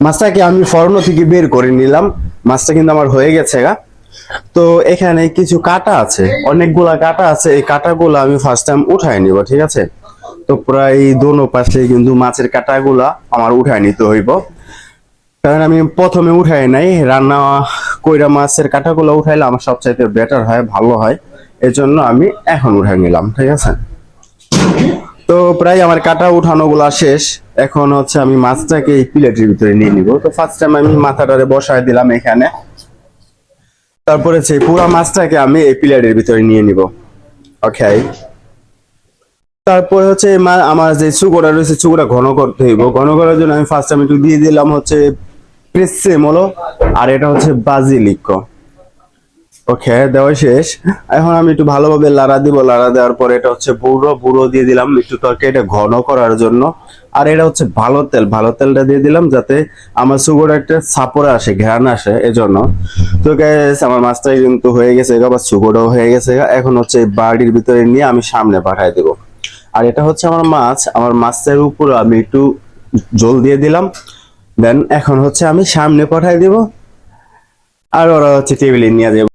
মাছটাকে আমি ফরনো থেকে বের করে নিলাম। মাছটা কিন্তু আমার হয়ে গেছে গা। তো এখানে কিছু কাটা আছে। অনেকগুলা কাটা আছে। এই কাটাগুলো আমি ফার্স্ট টাইম উঠাই নিব, ঠিক আছে? তো প্রায় দোনো পাশে কিন্তু মাছের কাটাগুলা আমার উঠাই নিতে হইব। কারণ আমি প্রথমে উঠাই নাই, রান্না কইরা মাছের কাটাগুলো উঠাইলে আমার সবচাইতে বেটার হয়, ভালো হয়। এজন্য আমি এখন উঠাই নিলাম, ঠিক আছে? প্রায় আমার কাটা উঠানো গুলা শেষ। এখন হচ্ছে আমি মাছটাকে এই প্লেটের ভিতরে নিয়ে নিব। তো ফার্স্ট টাইম আমি মাথাটারে বসায় দিলাম এখানে। তারপরে সেই পুরা মাছটাকে আমি এই প্লেটের ভিতরে নিয়ে নিব। ওকে তারপরে হচ্ছে আমার যে চুকোটা রয়েছে, চুকোটা ঘন করতে হইব। ঘন করার জন্য আমি ফার্স্ট টাইম একটু দিয়ে দিলাম হচ্ছে প্রেসেমলো আর এটা হচ্ছে বাজিলিকো। ওকে, দেওয়া শেষ। এখন আমি একটু ভালোভাবে লাড়া দিব। লাড়া দেওয়ার পরে এটা হচ্ছে বুড়ো বুড়ো দিয়ে দিলাম একটু তরকারিটা ঘন করার জন্য। আর এটা হচ্ছে ভালো তেল। ভালো তেলটা দিয়ে দিলাম যাতে আমার সুগোর একটা সাপোরা আসে, ঘ্রাণ আসে এজন্য। তো গ্যাস আমার মাছটা কিন্তু হয়ে গেছে আবার সুগোটাও হয়ে গেছে এখন হচ্ছে বাড়ির ভিতরে নিয়ে আমি সামনে পাঠাই দেবো। আর এটা হচ্ছে আমার মাছ। আমার মাছের উপর আমি একটু জল দিয়ে দিলাম। দেন এখন হচ্ছে আমি সামনে পাঠাই দেব। আর ওরা হচ্ছে টেবিলে নিয়ে যাব।